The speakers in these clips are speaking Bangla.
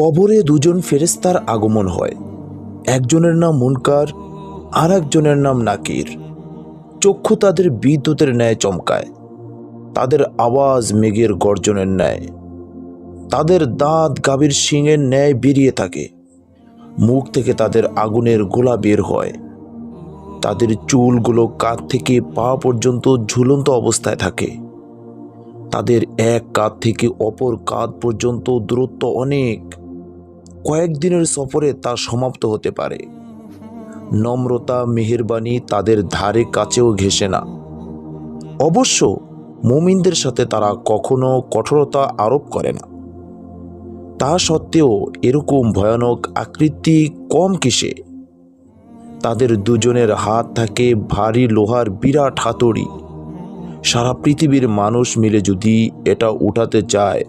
কবরে দুজন ফেরেস্তার আগমন হয়। একজনের নাম মুনকার আর একজনের নাম নাকির। চক্ষু তাদের বিদ্যুতের ন্যায় চমকায়। তাদের আওয়াজ মেঘের গর্জনের ন্যায়। তাদের দাঁত গাভীর শিঙের ন্যায় বেরিয়ে থাকে। মুখ থেকে তাদের আগুনের গোলা বের হয়। তাদের চুলগুলো কাঁধ থেকে পা পর্যন্ত ঝুলন্ত অবস্থায় থাকে। তাদের এক কাঁধ থেকে অপর কাঁধ পর্যন্ত দূরত্ব অনেক। কয়েকদিনের সফরে তা সমাপ্ত হতে পারে। নম্রতা, মেহেরবানি তাদের ধারে কাছেও ঘেসে না। অবশ্য মুমিনদের সাথে তারা কখনো কঠোরতা আরোপ করে না। তা সত্ত্বেও এরকম ভয়ানক আকৃতি কম কিসে? তাদের দুজনের হাত থাকে ভারী লোহার বিরাট হাতুড়ি। সারা পৃথিবীর মানুষ মিলে যদি এটা উঠাতে চায়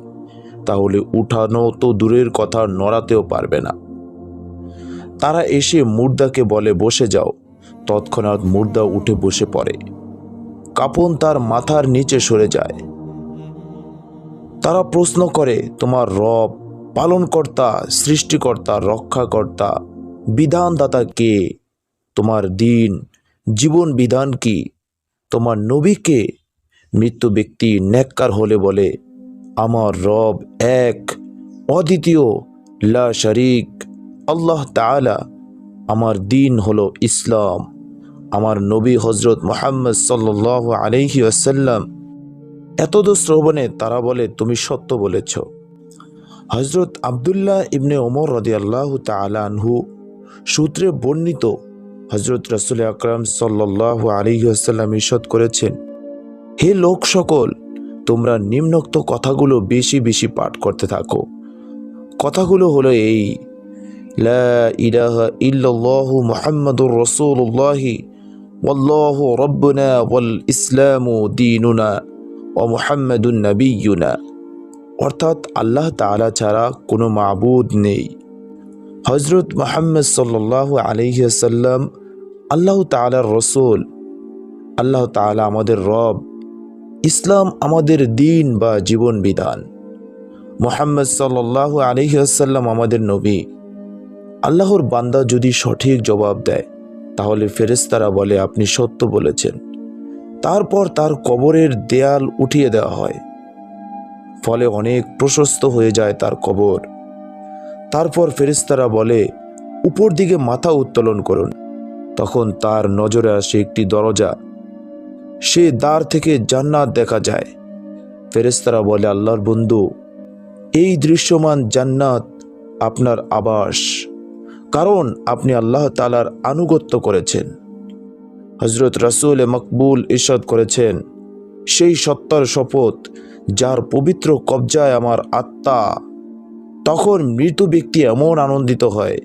তাহলে উঠানো তো দূরের কথা, নড়াতেও পারবে না। তারা এসে মুর্দাকে বলে, বসে যাও। তৎক্ষণাৎ মুর্দা উঠে বসে পড়ে। কাপন তার মাথার নিচে সরে যায়। তারা প্রশ্ন করে, তোমার রব, পালনকর্তা, সৃষ্টিকর্তা, রক্ষাকর্তা, বিধানদাতা কে? তোমার দিন, জীবন বিধান কি? তোমার নবীকে মৃত্যু ব্যক্তি ন্যাক্কার হলে বলে আমার রব এক, অদ্বিতীয়, লা শরিক, আল্লাহ তাআলা আমার দিন হলো ইসলাম। আমার নবী হজরত মোহাম্মদ সাল্লাহ আলহি আসাল্লাম এতদ শ্রবণে তারা বলে, তুমি সত্য বলেছ। হজরত আবদুল্লাহ ইবনে ওমর রদি আল্লাহ তালানহু সূত্রে বর্ণিত হজরত রসুল আকরাম সাল্লাহ আলহি আসাল্লাম ইসদ করেছেন, হে লোক সকল তোমরা নিম্নোক্ত কথাগুলো বেশি বেশি পাঠ করতে থাকো। কথাগুলো হলো এই, লা ইলাহা ইল্লাল্লাহু মুহাম্মাদুর রাসূলুল্লাহি, ওয়াল্লাহু রাব্বুনা ওয়াল ইসলামু দীনুনা ওয়া মুহাম্মাদুন নাবিয়্যুনা। অর্থাৎ আল্লাহ তাআলা ছাড়া কোনো মাবুদ নেই। হজরত মোহাম্মদ সাল্লাল্লাহু আলাইহি সাল্লাম আল্লাহ তাআলার রসুল। আল্লাহ তাআলা আমাদের রব। ইসলাম আমাদের দিন বা জীবন বিধান। মোহাম্মদ সাল্লাহ আলহিহাসাল্লাম আমাদের নবী। আল্লাহর বান্দা যদি সঠিক জবাব দেয়, তাহলে ফেরেস্তারা বলে, আপনি সত্য বলেছেন। তারপর তার কবরের দেয়াল উঠিয়ে দেওয়া হয়। ফলে অনেক প্রশস্ত হয়ে যায় তার কবর। তারপর ফেরেস্তারা বলে, উপর দিকে মাথা উত্তোলন করুন। তখন তার নজরে আসে একটি দরজা। সে দ্বার থেকে জান্নাত দেখা যায়। ফেরেস্তারা বলে, আল্লাহর বন্ধু, এই দৃশ্যমান জান্নাত আপনার আবাস, কারণ আপনি আল্লাহ তালার আনুগত্য করেছেন। হজরত রাসুল মকবুল ইরশাদ করেছেন, সেই সত্তার শপথ যার পবিত্র কবজায় আমার আত্মা, তখন মৃত ব্যক্তি এমন আনন্দিত হয়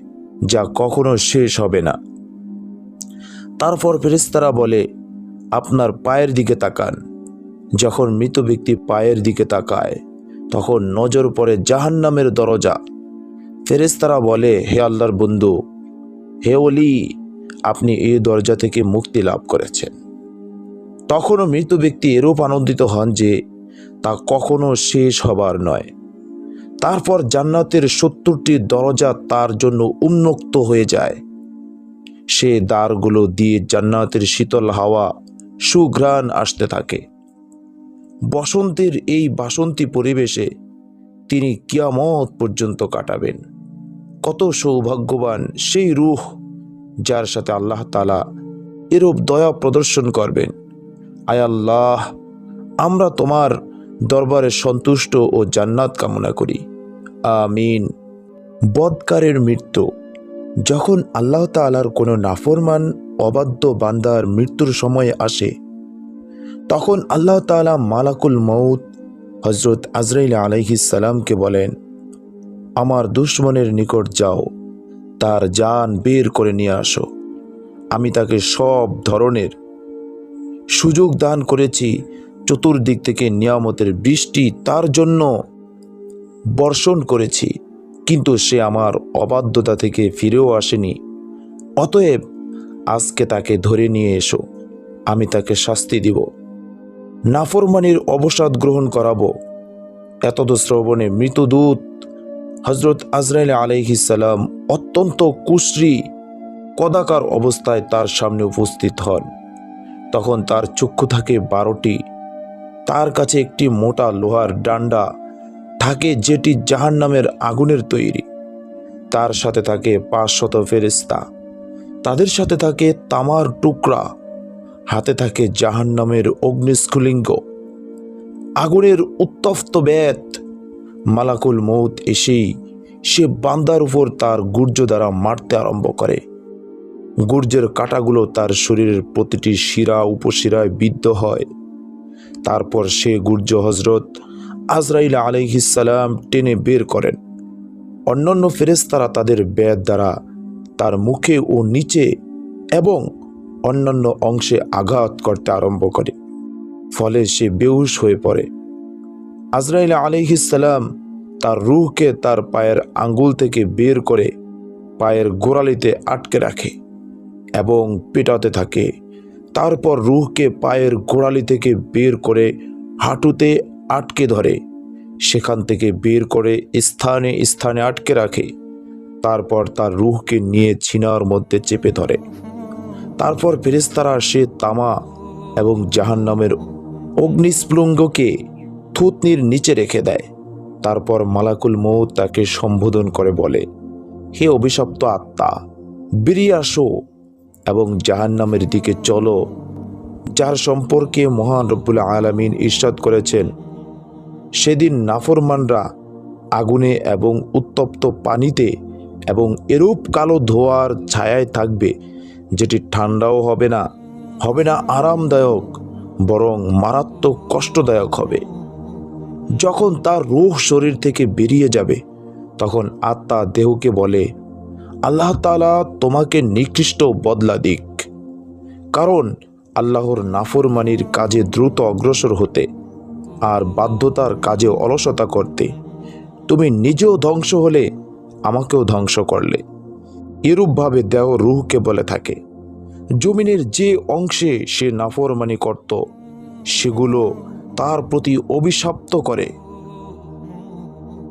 যা কখনো শেষ হবে না। তারপর ফেরেস্তারা বলে আপনার পায়ের দিকে তাকান। যখন মৃত ব্যক্তি পায়ের দিকে তাকায়, তখন নজর পড়ে জাহান্নামের দরজা। ফেরেস্তারা বলে, হে আল্লাহর বন্ধু, হে অলি আপনি এই দরজা থেকে মুক্তি লাভ করেছেন। তখনও মৃত ব্যক্তি এরূপ আনন্দিত হন যে, তা কখনো শেষ হবার নয়। তারপর জান্নাতের সত্তরটি দরজা তার জন্য উন্মুক্ত হয়ে যায়। সে দ্বারগুলো দিয়ে জান্নাতের শীতল হাওয়া সুঘ্রাণ আসতে থাকে। বসন্তের এই বাসন্তী পরিবেশে তিনি কিয়ামত পর্যন্ত কাটাবেন। কত সৌভাগ্যবান সেই রুহ যার সাথে আল্লাহ তালা এরূপ দয়া প্রদর্শন করবেন। আয় আল্লাহ, আমরা তোমার দরবারে সন্তুষ্ট ও জান্নাত কামনা করি। আমিন। বদকারের মৃত্যু, যখন আল্লাহ তালার কোনো নাফরমান অবাধ্য বান্দার মৃত্যুর সময় আসে। তখন আল্লাহ তালা মালাকুল মৌত হজরত আজরাইল আলাইহিসালামকে বলেন, আমার দুশ্মনের নিকট যাও, তার জান বের করে নিয়ে আসো। আমি তাকে সব ধরনের সুযোগ দান করেছি, চতুর্দিক থেকে নিয়ামতের বৃষ্টি তার জন্য বর্ষণ করেছি, কিন্তু সে আমার অবাধ্যতা থেকে ফিরেও আসেনি। অতএব আজকে তাকে ধরে নিয়ে এসো। আমি তাকে শাস্তি দিব। নাফরমানির অবসাদ গ্রহণ করাবো। এতদ শ্রবণে মৃতদূত হজরত আজরাইল আলাইহিসাল্লাম অত্যন্ত কুশ্রী, কদাকার অবস্থায় তার সামনে উপস্থিত হন। তখন তার চক্ষু থাকে বারোটি। তার কাছে একটি মোটা লোহার ডান্ডা থাকে যেটি জাহান্নামের আগুনের তৈরি। তার সাথে থাকে পাঁচশত ফেরিস্তা তাদের সাথে থাকে তামার টুকরা। হাতে থাকে জাহান্নামের অগ্নিস্ফুলিঙ্গ। আগুনের উত্তপ্ত ব্যাত মালাকুল মৌত এসেই সে বান্দার উপর তার গুর্জ দ্বারা মারতে আরম্ভ করে। গুর্জের কাঁটাগুলো তার শরীরের প্রতিটি শিরা উপশিরায় বিদ্ধ হয়। তারপর সে গুর্জ হজরত আজরাইল আলাইহিসাল্লাম টেনে বের করেন। অন্যান্য ফেরেস্তারা তাদের ব্যাদ দ্বারা তার মুখে ও নিচে এবং অন্যান্য অংশে আঘাত করতে আরম্ভ করে, ফলে সে বেহুশ হয়ে পড়ে। আজরাইল আলাইহিসাল্লাম তার রুহকে তার পায়ের আঙ্গুল থেকে বের করে পায়ের গোড়ালিতে আটকে রাখে এবং পেটাতে থাকে। তারপর রুহকে পায়ের গোড়ালি থেকে বের করে হাঁটুতে আটকে ধরে, সেখান থেকে বের করে স্থানে স্থানে আটকে রাখে। তারপর তার রুহকে নিয়ে ছিনার মধ্যে চেপে ধরে। তারপর ফেরেস্তারা সে তামা এবং জাহান্নামের অগ্নিস্ফুলঙ্গকে থুতনির নিচে রেখে দেয়। তারপর মালাকুল মৌত তাকে সম্বোধন করে বলে, হে অভিশপ্ত আত্মা, বেরিয়ে আসো এবং জাহান্নামের দিকে চলো, যার সম্পর্কে মহান রব্বুল আলামিন ইরশাদ করেছেন। সেদিন নাফরমানরা আগুনে এবং উত্তপ্ত পানিতে এবং এরূপ কালো ধোয়ার ছায়ায় থাকবে, যেটি ঠান্ডাও হবে না হবে না আরামদায়ক, বরং মারাত্মক কষ্টদায়ক হবে। যখন তার রূহ শরীর থেকে বেরিয়ে যাবে, তখন আত্মা দেহকে বলে, আল্লাহ তালা তোমাকে নিকৃষ্ট বদলা দিক। কারণ আল্লাহর নাফরমানির কাজে দ্রুত অগ্রসর হতে আর বাধ্যতার কাজে অলসতা করতে। তুমি নিজেও ধ্বংস হলে আমাকেও ধ্বংস করলে। এরূপভাবে দেহ রুহকে বলে থাকে। জমিনের যে অংশে সে নাফরমানি করত, সেগুলো তার প্রতি অভিশপ্ত করে।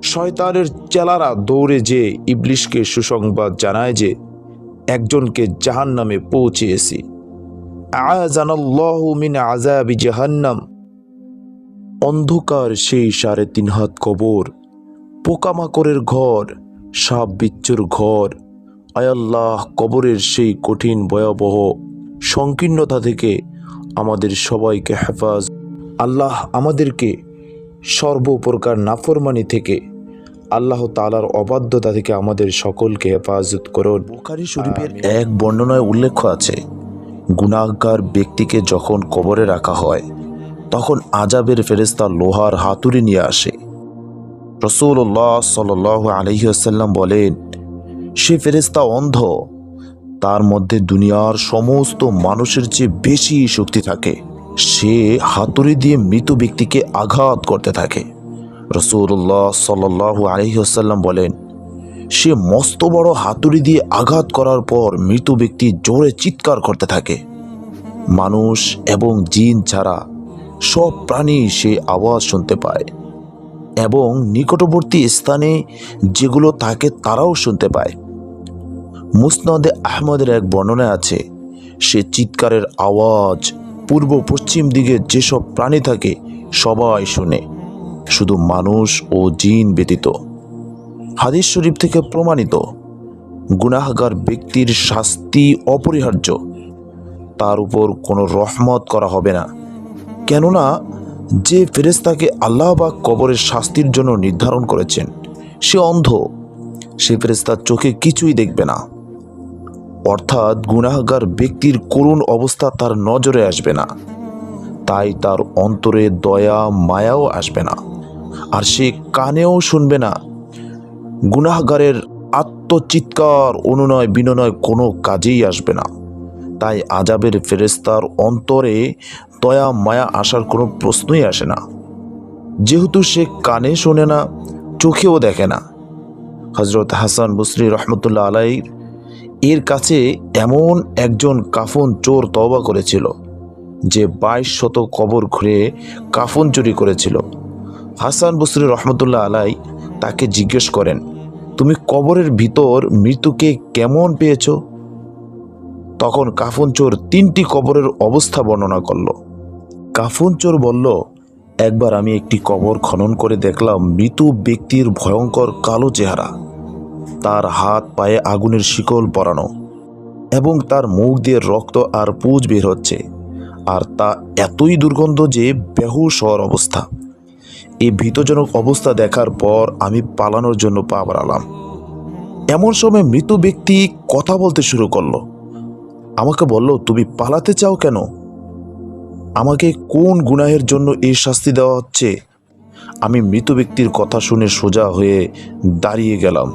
শয়তানের চেলারা দৌড়ে যে ইবলিশকে সুসংবাদ জানায় যে, একজনকে জাহান নামে পৌঁছেছি জাহান্নাম। অন্ধকার সেই সাড়ে তিন হাত কবর, পোকামাকড়ের ঘর সাপ বিচ্ছুর ঘর। আয়াল্লাহ কবরের সেই কঠিন ভয়াবহ সংকীর্ণতা থেকে আমাদের সবাইকে হেফাজ। আল্লাহ আমাদেরকে সর্বপ্রকার নাফরমানি থেকে আল্লাহ তালার অবাধ্যতা থেকে আমাদের সকলকে হেফাজত করুন। বুখারি শরীফের এক বর্ণনায় উল্লেখ আছে গুণাগার ব্যক্তিকে যখন কবরে রাখা হয় তখন আজাবের ফেরেস্তা লোহার হাতুড়ি নিয়ে আসে। রসুল্লাহ সাল আলহিহাসাল্লাম বলেন, সে ফেরেস্তা অন্ধ। তার মধ্যে দুনিয়ার সমস্ত মানুষের চেয়ে বেশি শক্তি থাকে। সে হাতুড়ি দিয়ে মৃত ব্যক্তিকে আঘাত করতে থাকে। রসুল্লাহ সাল আলহিহাসাল্লাম বলেন, সে মস্ত বড় হাতুড়ি দিয়ে আঘাত করার পর মৃত ব্যক্তি জোরে চিৎকার করতে থাকে। মানুষ এবং জিন ছাড়া সব প্রাণী সে আওয়াজ শুনতে পায়। এবং নিকটবর্তী স্থানে যেগুলো থাকে তারাও শুনতে পায়। মুসনদে আহমদের এক বর্ণনা আছে, সে চিৎকারের আওয়াজ পূর্ব পশ্চিম দিকে যেসব প্রাণী থাকে সবাই শুনে, শুধু মানুষ ও জিন ব্যতীত। হাদিস শরীফ থেকে প্রমাণিত, গুনাহগার ব্যক্তির শাস্তি অপরিহার্য, তার উপর কোনো রহমত করা হবে না। কেননা যে ফেরেস্তাকে আল্লাহ বা কবরের শাস্তির জন্য নির্ধারণ করেছেন, সে অন্ধ। সে ফেরেস্তার চোখে কিছুই দেখবে না। অর্থাৎ গুনাহগার ব্যক্তির করুণ অবস্থা তার নজরে আসবে না। তাই তার অন্তরে দয়া, মায়াও আসবে না। আর সে কানেও শুনবে না। গুনাহগারের আত্মচিৎকার, অনুনয়, বিনয় কোনো কাজেই আসবে না। তাই আজাবের ফেরেস্তার অন্তরে দয়া, মায়া আসার কোনো প্রশ্নই আসে না। যেহেতু সে কানে শোনে না, চোখেও দেখে না। হজরত হাসান বসরি রহমতুল্লাহ আলাই এর কাছে এমন একজন কাফন চোর তওবা করেছিল, যে বাইশ শত কবর ঘুরে কাফন চুরি করেছিল। হাসান বসরি রহমতুল্লাহ আলাই তাকে জিজ্ঞেস করেন, তুমি কবরের ভিতর মৃত্যুকে কেমন পেয়েছ? তখন কাফন চোর তিনটি কবরের অবস্থা বর্ণনা করল। কাফন চোর বলল, একবার আমি একটি কবর খনন করে দেখলাম মৃত ব্যক্তির ভয়ঙ্কর কালো চেহারা। তার হাত পায়ে আগুনের শিকল পরানো এবং তার মুখ দিয়ে রক্ত আর পুজ বের হচ্ছে, আর তা এতই দুর্গন্ধ যে বেহুশ হওয়ার অবস্থা। এই ভীতজনক অবস্থা দেখার পর আমি পালানোর জন্য পা বাড়ালাম। এমন সময় মৃত ব্যক্তি কথা বলতে শুরু করল। আমাকে বলল, তুমি পালাতে চাও কেন? আমাকে কোন গুনাহের জন্য এই শাস্তি দেওয়া হচ্ছে? আমি মৃত ব্যক্তির কথা শুনে সোজা হয়ে দাঁড়িয়ে গেলাম।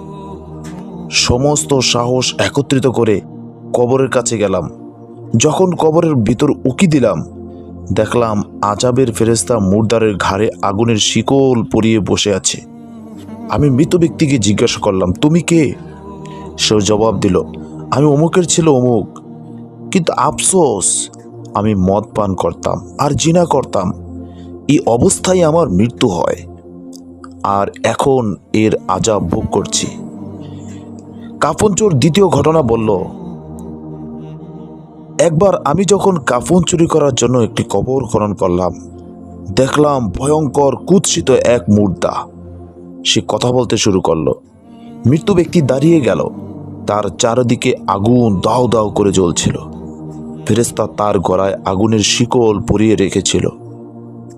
সমস্ত সাহস একত্রিত করে কবরের কাছে গেলাম। যখন কবরের ভিতর উকি দিলাম, দেখলাম আজাবের ফেরেস্তা মুর্দারের ঘাড়ে আগুনের শিকল পরিয়ে বসে আছে। আমি মৃত ব্যক্তিকে জিজ্ঞাসা করলাম, তুমি কে? সে জবাব দিল, আমি অমুকের ছিল অমুক। কিন্তু আফসোস আমি মদ পান করতাম আর জিনা করতাম। এই অবস্থায় আমার মৃত্যু হয়। আর এখন এর আজাব ভোগ করছি। কাফন চোর দ্বিতীয় ঘটনা বলল, একবার আমি যখন কাফন চুরি করার জন্য একটি কবর খনন করলাম, দেখলাম ভয়ঙ্কর কুৎসিত এক মুর্দা। সে কথা বলতে শুরু করল। মৃত্যু ব্যক্তি দাঁড়িয়ে গেল। তার চারদিকে আগুন দাও দাও করে জ্বলছিল। ফেরেস্তা তার গলায় আগুনের শিকল পরিয়ে রেখেছিল।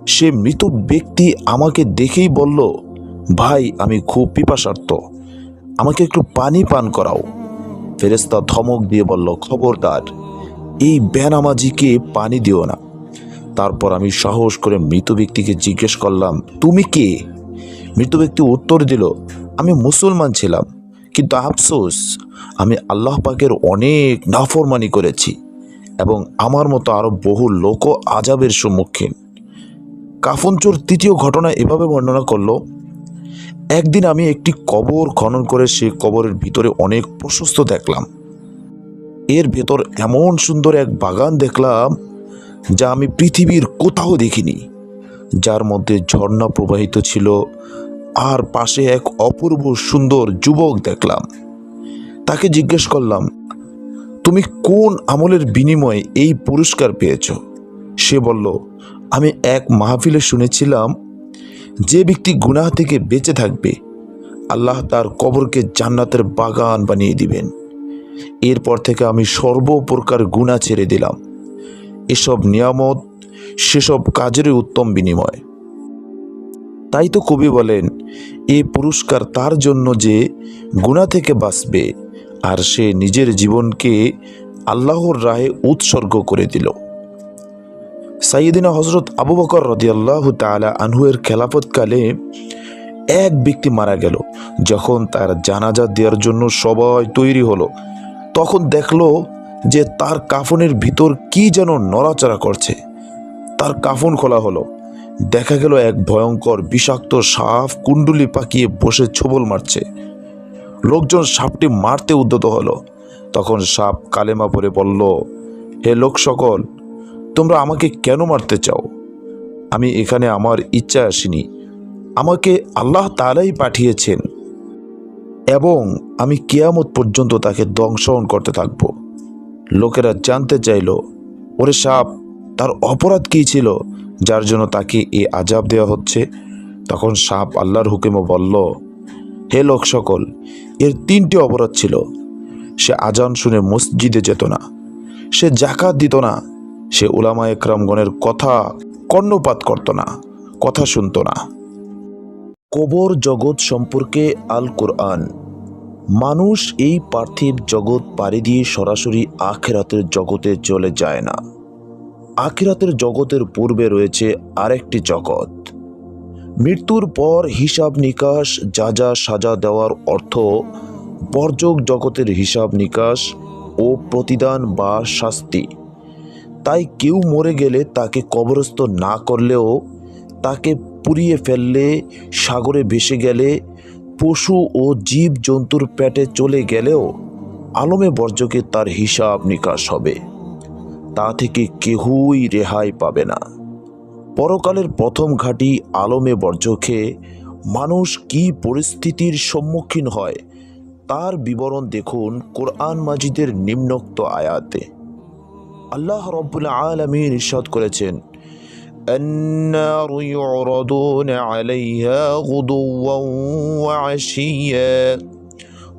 সে মৃত ব্যক্তি আমাকে দেখেই বলল, ভাই, আমি খুব পিপাসার্থ। আমাকে একটু পানি পান করাও। ফেরেস্তা ধমক দিয়ে বলল, খবরদার, এই বেনামাজিকে পানি দিও না। তারপর আমি সাহস করে মৃত ব্যক্তিকে জিজ্ঞেস করলাম, তুমি কে? মৃত ব্যক্তি উত্তর দিল, আমি মুসলমান ছিলাম, কিন্তু আফসোস, আমি আল্লাহ পাকের অনেক নাফরমানি করেছি। এবং আমার মতো আরও বহু লোক আজাবের সম্মুখীন। কাফনচোর তৃতীয় ঘটনা এভাবে বর্ণনা করল, একদিন আমি একটি কবর খনন করে সেই কবরের ভিতরে অনেক প্রশস্ত দেখলাম। এর ভেতর এমন সুন্দর এক বাগান দেখলাম, যা আমি পৃথিবীর কোথাও দেখিনি। যার মধ্যে ঝর্ণা প্রবাহিত ছিল, আর পাশে এক অপূর্ব সুন্দর যুবক দেখলাম। তাকে জিজ্ঞেস করলাম তুমি কোন আমলের বিনিময়ে এই পুরস্কার পেয়েছ? সে বলল, আমি এক মাহফিলে শুনেছিলাম, যে ব্যক্তি গুনাহ থেকে বেঁচে থাকবে, আল্লাহ তার কবরকে জান্নাতের বাগান বানিয়ে দিবেন। এরপর থেকে আমি সর্বপ্রকার গুণা ছেড়ে দিলাম। এসব নিয়ামত, সেসব কাজেরই উত্তম বিনিময়। তাই তো কবি বলেন, এ পুরস্কার তার জন্য যে গুণা থেকে বাঁচবে আর সে নিজের জীবনকে আল্লাহর রাহে উৎসর্গ করে দিল। সাইদিনা হজরত আবু বকর রদিয়াল্লাহ তালা আনহুয়ের খেলাফতকালে এক ব্যক্তি মারা গেল, যখন তার জানাজা দেওয়ার জন্য সবাই তৈরি হলো। তখন দেখল যে তার কাফনের ভিতর কি যেন নড়াচড়া করছে। তার কাফন খোলা হলো। দেখা গেল এক ভয়ঙ্কর বিষাক্ত সাপ কুণ্ডুলি পাকিয়ে বসে ছোবল মারছে। লোকজন সাপটি মারতে উদ্যত হলো। তখন সাপ কালেমা পরে বলল, হে লোক সকল, তোমরা আমাকে কেন মারতে চাও? আমি এখানে আমার ইচ্ছা আসিনি। আমাকে আল্লাহ তালাই পাঠিয়েছেন এবং আমি কেয়ামত পর্যন্ত তাকে দংশন করতে থাকব। লোকেরা জানতে চাইল, ওরে সাপ, তার অপরাধ কী ছিল যার জন্য তাকে এ আজাব দেওয়া হচ্ছে? তখন সাপ আল্লাহর হুকুমে বলল, হে লোক সকল এর তিনটি অপরাধ ছিল। সে আজান শুনে মসজিদে যেত না। সে জাকাত দিত না। সে উলামা একরামগণের কথা কর্ণপাত করত না, কথা শুনত না। কবর জগৎ সম্পর্কে আল কোরআন মানুষ এই পার্থিব জগৎ পাড়ি দিয়ে সরাসরি আখেরাতের জগতে চলে যায় না। আখিরাতের জগতের পূর্বে রয়েছে আরেকটি জগৎ। মৃত্যুর পর হিসাব নিকাশ, যা যা সাজা দেওয়ার অর্থ, বর্জক জগতের হিসাব নিকাশ ও প্রতিদান বা শাস্তি। তাই কেউ মরে গেলে তাকে কবরস্থ না করলেও তাকে পুড়িয়ে ফেললে, সাগরে ভেসে গেলে, পশু ও জীব জন্তুর পেটে চলে গেলেও আলমে বর্জকে তার হিসাব নিকাশ হবে। তা থেকে কেহই রেহাই পাবে না। পরকালের প্রথম ঘাঁটি আলমে বর্জকে মানুষ কি পরিস্থিতির সম্মুখীন হয় তার বিবরণ দেখুন কোরআন মাজিদের নিম্নোক্ত আয়াতে আল্লাহ রব্বুল আলমিন ইরশাদ করেছেন النار يعرضون عليها غدوا وعشيا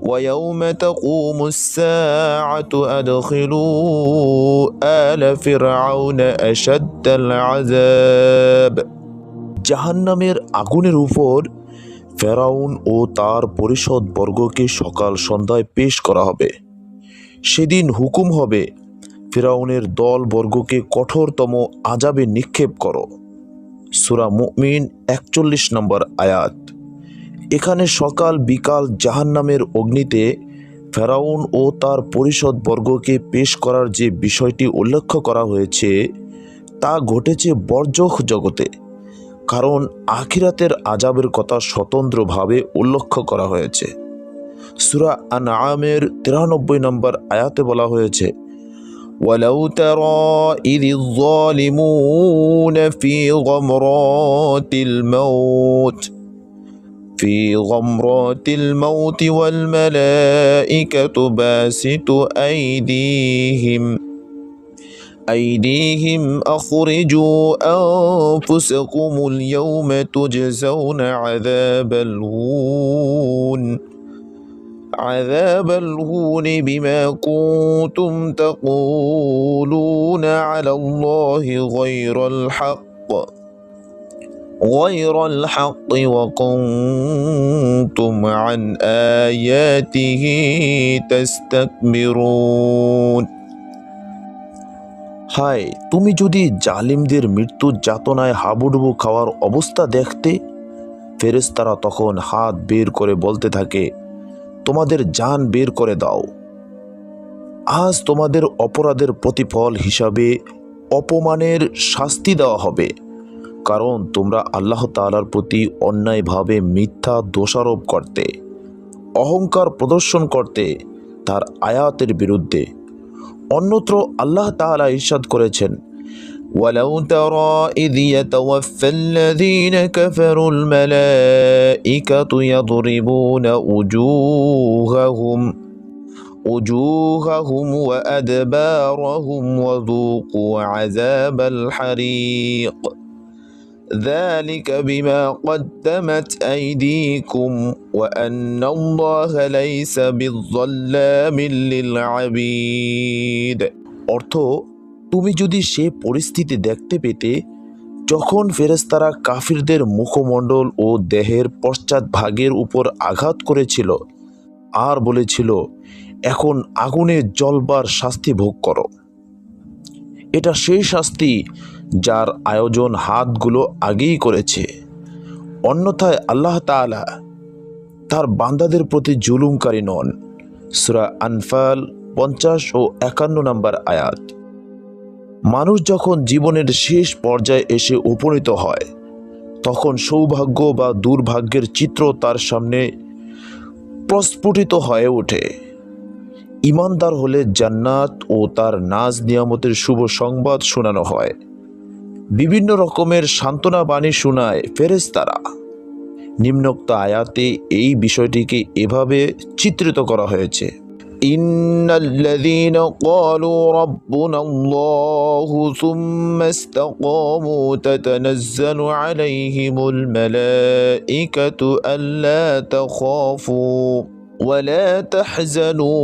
ويوم تقوم الساعة أدخلوا آل فرعون أشد العذاب জাহান্নামের আগুনের উপর ফেরাউন ও তার পরিষদ বর্গকে সকাল সন্ধ্যায় পেশ করা হবে সেদিন হুকুম হবে ফেরাউনের দল বর্গকে কঠোরতম আজাবে নিক্ষেপ করো সুরা মুমিন একচল্লিশ নম্বর আয়াত এখানে সকাল বিকাল জাহান্নামের অগ্নিতে ফেরাউন ও তার পরিষদ বর্গকে পেশ করার যে বিষয়টি উল্লেখ করা হয়েছে তা ঘটেছে বর্জখ জগতে কারণ আখিরাতের আজাবের কথা স্বতন্ত্রভাবে উল্লেখ করা হয়েছে সুরা আনআমের তিরানব্বই নম্বর আয়াতে বলা হয়েছে ولو ترى إذ الظالمون في غمرات الموت في غمرات الموت والملائكة باسط أيديهم. أيديهم أخرجوا أنفسكم اليوم تجزون عذاب الهون. عذاب الهون بما كنتم تقولون على الله غير الحق. غير الحق وكنتم عن آياته تستكبرون হায় তুমি যদি জালিমদের মৃত্যুর যাতনায় হাবুডুবু খাওয়ার অবস্থা দেখতে ফেরেশতারা তখন হাত বের করে বলতে থাকে তোমাদের জান বের করে দাও আজ তোমাদের অপরাধের প্রতিফল হিসাবে অপমানের শাস্তি দেওয়া হবে কারণ তোমরা আল্লাহ তাআলার প্রতি অন্যায়ভাবে মিথ্যা দোষারোপ করতে অহংকার প্রদর্শন করতে তার আয়াতের বিরুদ্ধে অন্যত্র আল্লাহ তাআলা ইরশাদ করেছেন ولو ترى إذ يتوفى الذين كفروا الملائكة يضربون وجوههم وجوههم وأدبارهم وذوقوا عذاب الحريق ذلك بما قدمت أيديكم وأن الله ليس بالظلام للعبيد অর্থ তুমি যদি সে পরিস্থিতি দেখতে পেতে যখন ফেরেস্তারা কাফিরদের মুখমণ্ডল ও দেহের পশ্চাৎ ভাগের উপর আঘাত করেছিল আর বলেছিল এখন আগুনে জলবার শাস্তি ভোগ করো এটা সেই শাস্তি যার আয়োজন হাতগুলো আগেই করেছে। অন্যথায় আল্লাহ তাআলা তার বান্দাদের প্রতি জুলুমকারী নন। সুরা আনফাল পঞ্চাশ ও একান্ন নম্বর আয়াত। মানুষ যখন জীবনের শেষ পর্যায়ে এসে উপনীত হয়, তখন সৌভাগ্য বা দুর্ভাগ্যের চিত্র তার সামনে প্রস্ফুটিত হয়ে ওঠে। ইমানদার হলে জান্নাত ও তার নাজ নিয়ামতের শুভ সংবাদ শোনানো হয় বিভিন্ন রকমের সান্ত্বনা বাণী শোনায় ফেরেশতারা নিম্নোক্ত আয়াতে এই বিষয়টিকে এভাবে চিত্রিত করা হয়েছে إن الذين قالوا ربنا الله ثم استقاموا تتنزل عليهم الملائكة ألا تخافوا ولا تحزنوا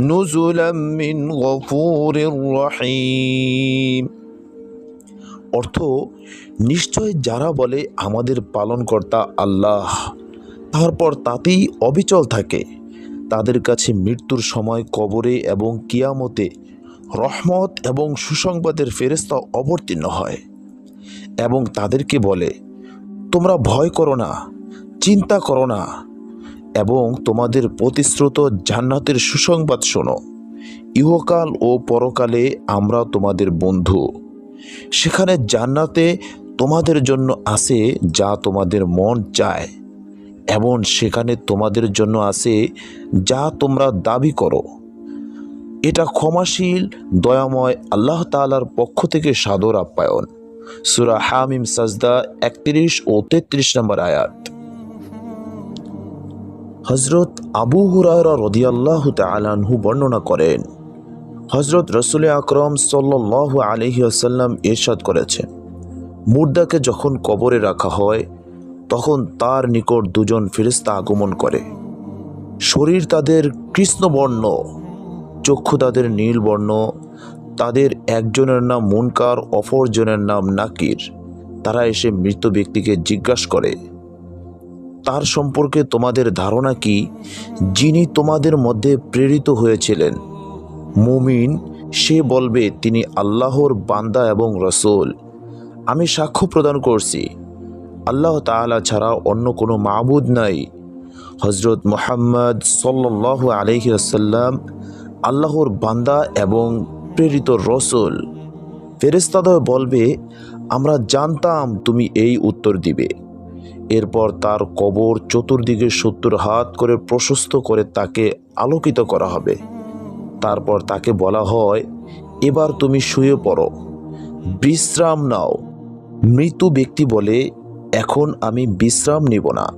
নুজুলাম মিন গফুরের অর্থ, নিশ্চয় যারা বলে আমাদের পালনকর্তা আল্লাহ, তারপর তাতেই অবিচল থাকে। তাদের কাছে মৃত্যুর সময় কবরে এবং কিয়ামতে রহমত এবং সুসংবাদের ফেরস্তা অবতীর্ণ হয় এবং তাদেরকে বলে, তোমরা ভয় করো না, চিন্তা করো না এবং তোমাদের প্রতিশ্রুত জান্নাতের সুসংবাদ শোনো। ইহকাল ও পরকালে আমরা তোমাদের বন্ধু। সেখানে জান্নাতে তোমাদের জন্য আছে যা তোমাদের মন চায়, এবং সেখানে তোমাদের জন্য আছে যা তোমরা দাবি করো। এটা ক্ষমাশীল, দয়াময় আল্লাহ তাআলার পক্ষ থেকে সাদর আপ্যায়ন। সুরা হামিম সাজদা একত্রিশ ও তেত্রিশ নম্বর আয়াত। হজরত আবু হুরায়রা রদিয়াল্লাহ তালানহু বর্ণনা করেন হজরত রসুল আকরম সাল্লাহ আলহি আসাল্লাম এরশাদ করেছেন, মুর্দাকে যখন কবরে রাখা হয়, তখন তার নিকট দুজন ফেরেস্তা আগমন করে। শরীর তাদের কৃষ্ণবর্ণ, চক্ষু তাদের নীলবর্ণ, তাদের একজনের নাম মুনকার, অপরজনের নাম নাকির। তারা এসে মৃত ব্যক্তিকে জিজ্ঞাসা করে তার সম্পর্কে তোমাদের ধারণা কি? যিনি তোমাদের মধ্যে প্রেরিত হয়েছিলেন। মুমিন, সে বলবে, তিনি আল্লাহর বান্দা এবং রসুল। আমি সাক্ষ্য প্রদান করছি। আল্লাহ তাআলা ছাড়া অন্য কোনো মাহবুদ নাই। হজরত মোহাম্মদ সাল্লাহ আলহি আসাল্লাম আল্লাহর বান্দা এবং প্রেরিত রসুল। ফেরেস্তাদয় বলবে, আমরা জানতাম তুমি এই উত্তর দিবে। এরপর তার কবর চতুর্দিকে সত্তর হাত করে প্রশস্ত করে তাকে আলোকিত করা হবে। তারপর তাকে বলা হয়, এবার তুমি শুয়ে পড়ো। বিশ্রাম নাও। মৃত ব্যক্তি বলে, এখন আমি বিশ্রাম নিব না।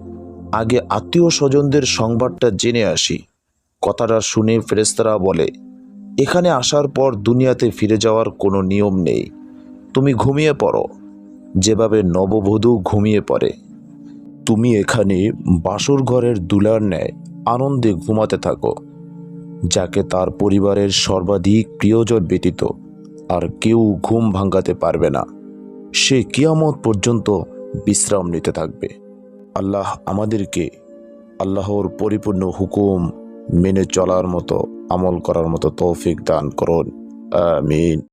আগে আত্মীয় স্বজনদের সংবাদটা জেনে আসি। কথাটা শুনে ফেরেস্তারা বলে, এখানে আসার পর দুনিয়াতে ফিরে যাওয়ার কোনো নিয়ম নেই। তুমি ঘুমিয়ে পড়ো। যেভাবে নববধূ ঘুমিয়ে পড়ে। তুমি এখানে বাসর ঘরের দুলার ন্যায় আনন্দে ঘুমাতে থাকো, যাকে তার পরিবারের সর্বাধিক প্রিয়জন ব্যতীত আর কেউ ঘুম ভাঙাতে পারবে না। সে কিয়ামত পর্যন্ত বিশ্রাম নিতে থাকবে। আল্লাহ আমাদেরকে আল্লাহর পরিপূর্ণ হুকুম মেনে চলার মতো, আমল করার মতো তৌফিক দান করুন। আমিন।